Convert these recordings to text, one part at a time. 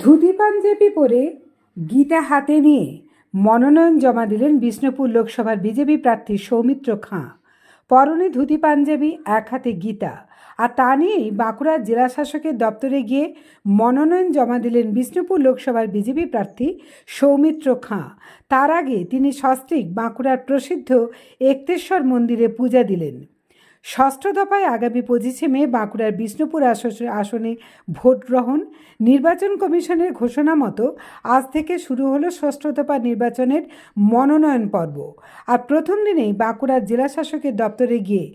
ধুতি পাঞ্জাবি পরে গীতা হাতে নিয়ে মনোনয়ন জমা দিলেন বিষ্ণুপুর লোকসভার বিজেপি প্রার্থী সৌমিত্র খাঁ। পরনে ধুতি পাঞ্জাবি এক হাতে গীতা। আর তা নিয়েই বাঁকুড়ার জেলা শাসকের দপ্তরে গিয়ে মনোনয়ন জমা দিলেন বিষ্ণুপুর লোকসভার বিজেপি প্রার্থী সৌমিত্র খাঁ। তার আগে তিনি সস্ত্রীক বাঁকুড়ার প্রসিদ্ধ একতেশ্বর মন্দিরে পূজা দিলেন। ষষ্ঠ দফায় আগামী পঁচিশে মে বাঁকুড়ার বিষ্ণুপুর আসনে ভোট গ্রহণ। নির্বাচন কমিশনের ঘোষণা মতো আজ থেকে শুরু হলো ষষ্ঠ দফা নির্বাচনের মনোনয়ন পর্ব। আর প্রথম দিনেই বাঁকুড়ার জেলা শাসকের দপ্তরে গিয়ে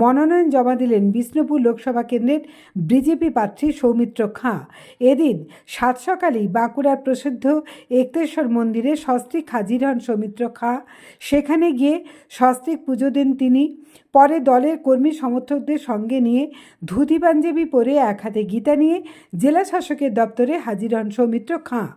মনোনয়ন জমা দিলেন বিষ্ণুপুর লোকসভা কেন্দ্রের বিজেপি প্রার্থী সৌমিত্র খাঁ। এদিন সাত সকালেই বাঁকুড়ার প্রসিদ্ধ একতেশ্বর মন্দিরে সস্ত্রীক হাজির হন সৌমিত্র খাঁ। সেখানে গিয়ে সস্ত্রীক পুজো দেন তিনি। পরে দলের কর্মী সমর্থকদের সঙ্গে নিয়ে ধুতি পাঞ্জাবি পরে এক হাতে গীতা নিয়ে জেলা শাসকের দপ্তরে হাজির হন সৌমিত্র খাঁ।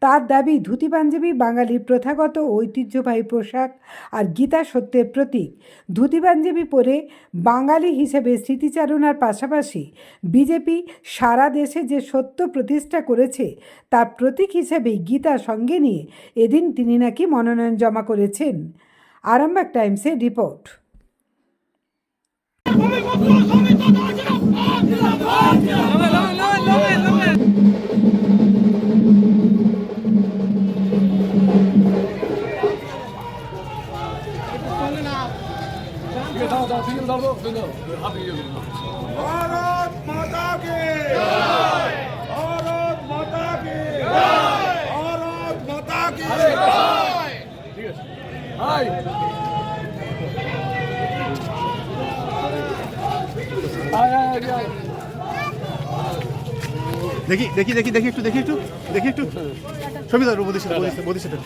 তার দাবি, ধুতি পাঞ্জাবি বাঙালির প্রথাগত ঐতিহ্যবাহী পোশাক আর গীতা সত্যের প্রতীক। ধুতি পাঞ্জাবি পরে বাঙালি হিসেবে স্মৃতিচারণার পাশাপাশি বিজেপি সারা দেশে যে সত্য প্রতিষ্ঠা করেছে, তার প্রতীক হিসেবেই গীতা সঙ্গে নিয়ে এদিন তিনি নাকি মনোনয়ন জমা করেছেন। আরামবাগ টাইমসের রিপোর্ট। भारत माता की भारत माता की भारत माता की দেখি দেখি দেখি দেখি একটু দেখি একটু দেখি একটু। ছবি দাও মোদির সাথে মোদির সাথে-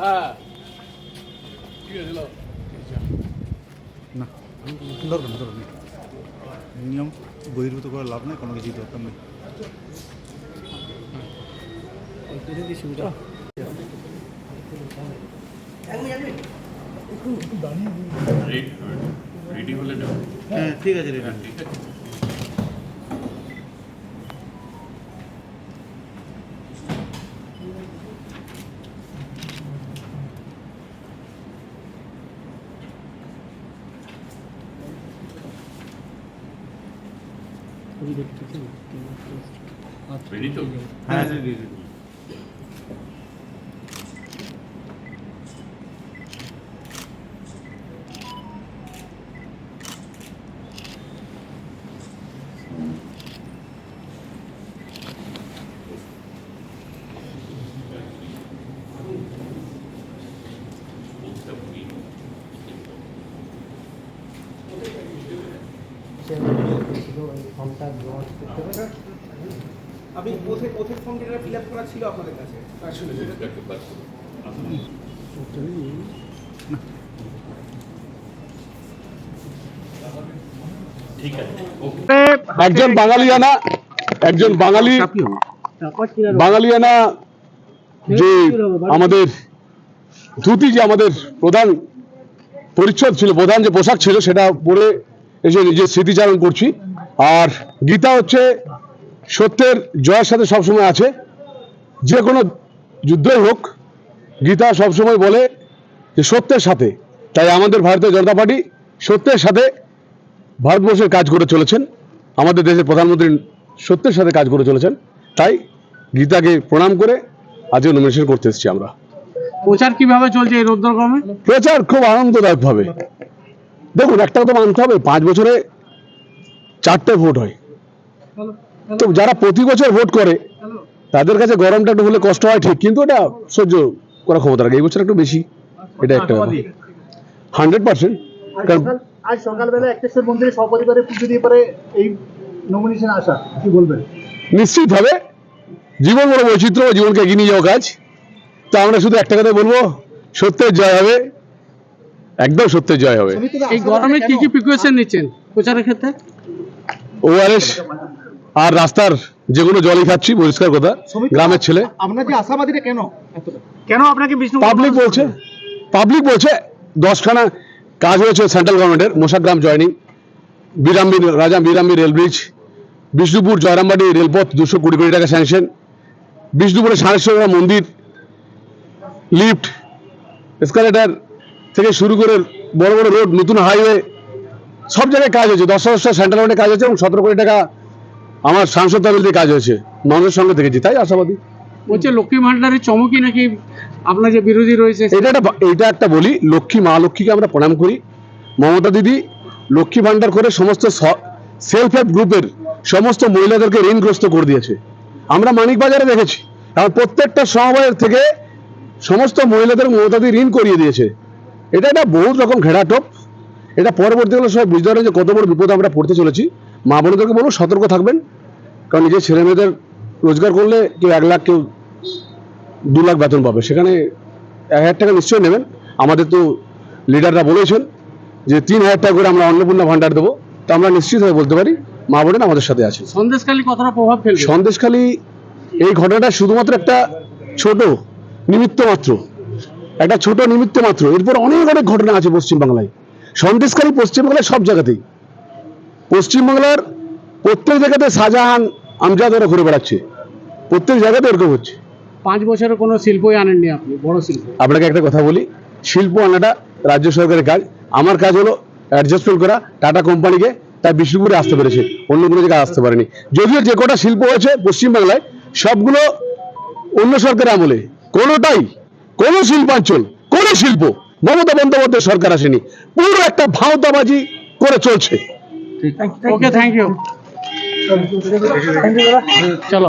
সাথে না দরকার না দরকার নেই। নিয়ম বহির্ভূত করার লাভ নেই কোনো কিছুই দরকার নেই। রেডি হলে হ্যাঁ ঠিক আছে রেডি। ঠিক আছে। রেডি তো? হ্যাঁ আপনি পথে পথের ফর্মটা ফিল আপ করা ছিল আপনাদের কাছে একটু বার করুন। আসুন। ঠিক আছে ওকে একজন বাঙালিয়ানা একজন বাঙালি বাঙালিয়ানা যে আমাদের ধুতি যে আমাদের প্রধান পরিচ্ছদ ছিল প্রধান যে পোশাক ছিল সেটা পরে এসে নিজের স্মৃতিচারণ করছি। আর গীতা হচ্ছে সত্যের জয়ের সাথে সবসময় আছে। যে কোনো যুদ্ধই হোক গীতা সবসময় বলে যে সত্যের সাথে। তাই আমাদের ভারতীয় জনতা পার্টি সত্যের সাথে ভারতবর্ষের কাজ করে চলেছেন। আমাদের দেশের প্রধানমন্ত্রী সত্যের সাথে কাজ করে চলেছেন। তাই গীতাকে প্রণাম করে আজকে নমিনেশন করতে এসেছি আমরা। প্রচার কীভাবে চলছে এই রৌদ্রক্রমে? প্রচার খুব আনন্দদায়ক ভাবে দেখুন একটা কথা মানতে হবে পাঁচ বছরে চারটে ভোট হয়। তো যারা প্রতি বছর ভোট করে তাদের কাছে গরমটা একটু হলে কষ্ট হয় ঠিক কিন্তু এটা সহ্য করার ক্ষমতা রাখে এই বছর একটু বেশি। এটা একটা হান্ড্রেড পার্সেন্ট। কারণ আজ সকালবেলা একটেশ্বর মন্দিরে সপরিবারে পুজো দিয়ে পরে এই নমিনেশন আসা কি বলবেন? নিশ্চিত হবে জীবন বড় বৈচিত্র্য জীবনকে এগিয়ে নিয়ে যাওয়া কাজ। তা আমরা শুধু একটা কথা বলব সত্যের জয় হবে। একদম সত্যের জয় হবে। এই গরমে কি কি প্রিকশন নিচ্ছেন প্রচারের ক্ষেত্রে? ওআরএস আর রাস্তার যে কোনো জলই খাচ্ছি পরিষ্কার কথা গ্রামের ছেলে। আপনার যে আশাবাদীরা কেন? কেন আপনাকে বিষ্ণু পাবলিক বলছে পাবলিক বলছে দশখানা কাজ হয়েছে সেন্ট্রাল গভর্নমেন্টের মোশাগ্রাম জয়নিং বিরামবির রাজা বিরামবির রেল ব্রিজ বিষ্ণুপুর জয়রামবাড়ি রেলপথ দুশো কুড়ি কোটি টাকা স্যাংশন বিষ্ণুপুরে সাড়েশ্বর মন্দির লিফট এসকালেটার থেকে শুরু করে বড় বড় রোড নতুন হাইওয়ে সব জায়গায় কাজ হয়েছে। দশ দশটা সেন্ট্রাল গভর্নমেন্টে কাজ হয়েছে এবং সতেরো কোটি টাকা আমার সাংসদ তহবিল কাজ হয়েছে। মানুষের সঙ্গে দেখেছি তাই আশাবাদী। বলছে লক্ষ্মী ভান্ডারের চমকই নাকি আপনার যে বিরোধী রয়েছে? এটা একটা এটা একটা বলি লক্ষ্মী মা লক্ষ্মীকে আমরা প্রণাম করি। মমতা দিদি লক্ষ্মী ভান্ডার করে সমস্ত সেলফ হেল্প গ্রুপের সমস্ত মহিলাদেরকে ঋণগ্রস্ত করে দিয়েছে। আমরা মানিক বাজারে দেখেছি। কারণ প্রত্যেকটা সমবায়ের থেকে সমস্ত মহিলাদের মমতা দিদি ঋণ করিয়ে দিয়েছে। এটা একটা বহুত রকম ঘেরাটোপ এটা পরবর্তীকালে সবাই বুঝতে পারেন যে কত বড় বিপদে আমরা পড়তে চলেছি। মা বোনদেরকে বলব সতর্ক থাকবেন কারণ নিজের ছেলে মেয়েদের রোজগার করলে কেউ এক লাখ কেউ দু লাখ বেতন পাবে। সেখানে এক হাজার টাকা নিশ্চয়ই নেবেন। আমাদের তো লিডাররা বলেছেন যে তিন হাজার টাকা করে আমরা অন্নপূর্ণা ভান্ডার দেবো। তো আমরা নিশ্চিতভাবে বলতে পারি মা বোনেরা আমাদের সাথে আছে সন্দেশখালী কতটা প্রভাব ফেলবে? সন্দেশখালী এই ঘটনাটা শুধুমাত্র একটা ছোট নিমিত্ত মাত্র। একটা ছোট নিমিত্ত মাত্র। এরপর অনেক অনেক ঘটনা আছে পশ্চিমবাংলায়। সন্দেশকারী পশ্চিমবাংলায় সব জায়গাতেই। পশ্চিমবাংলার প্রত্যেক জায়গাতে শাহজাহান আমজাদ ওরা ঘুরে বেড়াচ্ছে। প্রত্যেক জায়গাতে এরকম হচ্ছে। পাঁচ বছরের কোনো শিল্পই আনেননি আপনি বড় শিল্প। আপনাকে একটা কথা বলি শিল্প আনাটা রাজ্য সরকারের কাজ। আমার কাজ হলো অ্যাডজাস্টমেন্ট করা টাটা কোম্পানিকে তার বিষ্ণুপুরে আসতে পেরেছে। অন্য কোনো জায়গায় আসতে পারেনি। যদিও যে কটা শিল্প হয়েছে পশ্চিমবাংলায় সবগুলো অন্য সরকারের আমলে। কোনোটাই কোনো শিল্পাঞ্চল কোন শিল্প মমতা বন্দ্যোপাধ্যায় সরকার আসেনি পুরো একটা ভাওতাবাজি করে চলছে ওকে থ্যাংক ইউ চলো